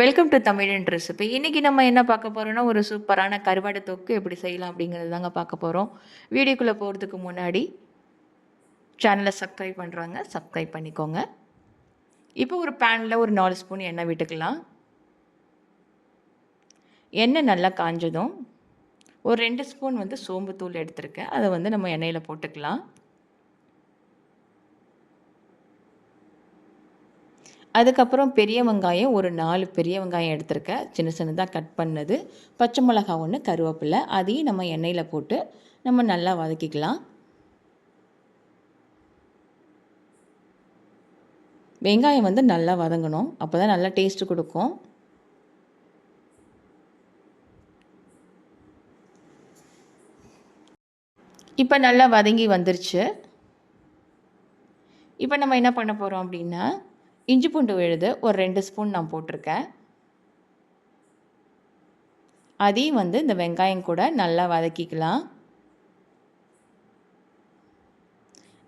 Welcome to தமிழன் recipe இன்றைக்கி நம்ம என்ன பார்க்க போகிறோம்னா ஒரு சூப்பரான கருவாடு தொக்கு எப்படி செய்யலாம் அப்படிங்கிறது தாங்க பார்க்க போகிறோம் வீடியோக்குள்ளே போகிறதுக்கு முன்னாடி சேனலை சப்ஸ்கிரைப் பண்ணுறாங்க சப்ஸ்கிரைப் பண்ணிக்கோங்க. இப்போ ஒரு பேனில் ஒரு நாலு ஸ்பூன் எண்ணெய் விட்டுக்கலாம். எண்ணெய் நல்லா காஞ்சதும் ஒரு ரெண்டு ஸ்பூன் வந்து சோம்பு தூள் எடுத்திருக்கேன். அதை வந்து நம்ம எண்ணெயில் போட்டுக்கலாம். அதுக்கப்புறம் பெரிய வெங்காயம் ஒரு நாலு பெரிய வெங்காயம் எடுத்திருக்கேன். சின்ன சின்னதாக கட் பண்ணது. பச்சை மிளகா ஒன்று கருவேப்பிலை அதையும் நம்ம எண்ணெயில் போட்டு நம்ம நல்லா வதக்கிக்கலாம். வெங்காயம் வந்து நல்லா வதங்கணும். அப்போ தான் நல்லா டேஸ்ட்டு கொடுக்கும். இப்போ நல்லா வதங்கி வந்துருச்சு. இப்போ நம்ம என்ன பண்ண போகிறோம் அப்படின்னா இஞ்சி பூண்டு விழுது ஒரு ரெண்டு ஸ்பூன் நான் போட்டிருக்கேன். அதையும் வந்து இந்த வெங்காயம் கூட நல்லா வதக்கிக்கலாம்.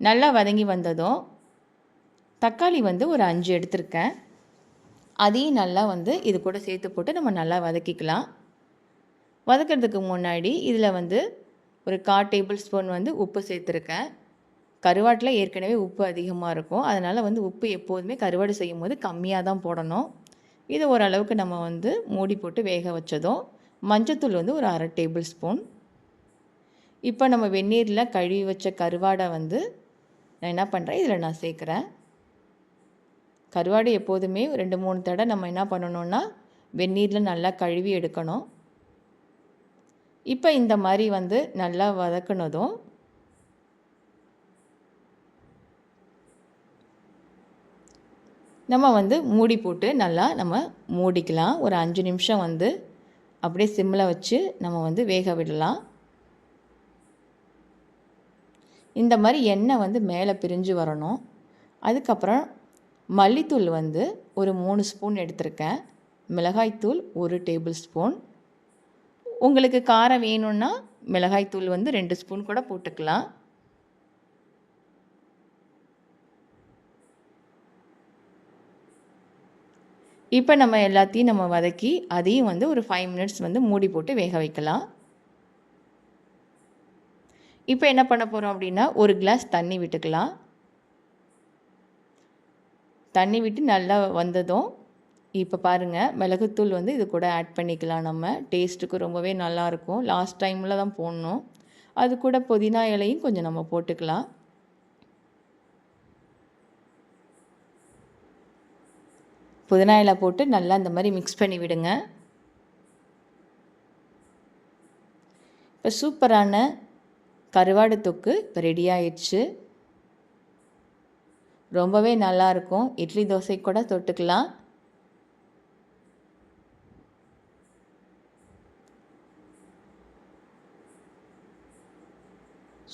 நல்லா வதங்கி வந்ததும் தக்காளி வந்து ஒரு அஞ்சு எடுத்திருக்கேன். அதையும் நல்லா வந்து இது கூட சேர்த்து போட்டு நம்ம நல்லா வதக்கிக்கலாம். வதக்கிறதுக்கு முன்னாடி இதில் வந்து ஒரு கால் டேபிள் ஸ்பூன் வந்து உப்பு சேர்த்துருக்கேன். கருவாட்டில் ஏற்கனவே உப்பு அதிகமாக இருக்கும். அதனால் வந்து உப்பு எப்போதுமே கருவாடு செய்யும் போது கம்மியாக தான் போடணும். இது ஓரளவுக்கு நம்ம வந்து மூடி போட்டு வேக வச்சதும் மஞ்சத்தூள் வந்து ஒரு அரை டேபிள் ஸ்பூன். இப்போ நம்ம வெந்நீரில் கழுவி வச்ச கருவாடை வந்து நான் என்ன பண்ணுறேன் இதில் நான் சேர்க்குறேன். கருவாடு எப்போதுமே ரெண்டு மூணு தடவை நம்ம என்ன பண்ணணும்னா வெந்நீரில் நல்லா கழுவி எடுக்கணும். இப்போ இந்த மாதிரி வந்து நல்லா வதக்குனதும் நம்ம வந்து மூடி போட்டு நல்லா நம்ம மூடிக்கலாம். ஒரு அஞ்சு நிமிஷம் வந்து அப்படியே சிம்மில் வச்சு நம்ம வந்து வேக விடலாம். இந்த மாதிரி எண்ணெய் வந்து மேலே பிரிஞ்சு வரணும். அதுக்கப்புறம் மல்லித்தூள் வந்து ஒரு மூணு ஸ்பூன் எடுத்திருக்கேன். மிளகாய்த்தூள் ஒரு டேபிள் ஸ்பூன். உங்களுக்கு காரம் வேணும்னா மிளகாய்த்தூள் வந்து ரெண்டு ஸ்பூன் கூட போட்டுக்கலாம். இப்போ நம்ம எல்லாத்தையும் நம்ம வதக்கி அதையும் வந்து ஒரு ஃபைவ் மினிட்ஸ் வந்து மூடி போட்டு வேக வைக்கலாம். இப்போ என்ன பண்ண போகிறோம் அப்படின்னா ஒரு கிளாஸ் தண்ணி விட்டுக்கலாம். தண்ணி விட்டு நல்லா வந்ததும் இப்போ பாருங்கள் மிளகுத்தூள் வந்து இது கூட ஆட் பண்ணிக்கலாம் நம்ம. டேஸ்ட்டுக்கு ரொம்பவே நல்லாயிருக்கும் லாஸ்ட் டைமில் தான் போடணும். அது கூட புதினா இலையும் கொஞ்சம் நம்ம போட்டுக்கலாம். புதினா இலை போட்டு நல்லா இந்த மாதிரி மிக்ஸ் பண்ணி விடுங்க. இப்போ சூப்பரான கருவாடு தொக்கு இப்போ ரெடி ஆயிடுச்சு. ரொம்பவே நல்லாயிருக்கும் இட்லி தோசை கூட தொட்டுக்கலாம்.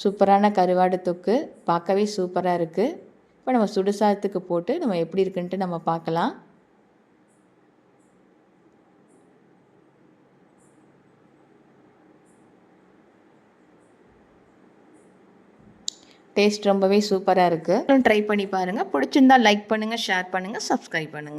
சூப்பரான கருவாடு தொக்கு பார்க்கவே சூப்பராக இருக்குது இப்போ நம்ம சுடுசாதத்துக்கு போட்டு நம்ம எப்படி இருக்குன்ட்டு நம்ம பார்க்கலாம். டேஸ்ட் ரொம்பவே சூப்பராக இருக்குது ட்ரை பண்ணி பாருங்கள் பிடிச்சிருந்தா லைக் பண்ணுங்கள் ஷேர் பண்ணுங்கள் சப்ஸ்கிரைப் பண்ணுங்கள்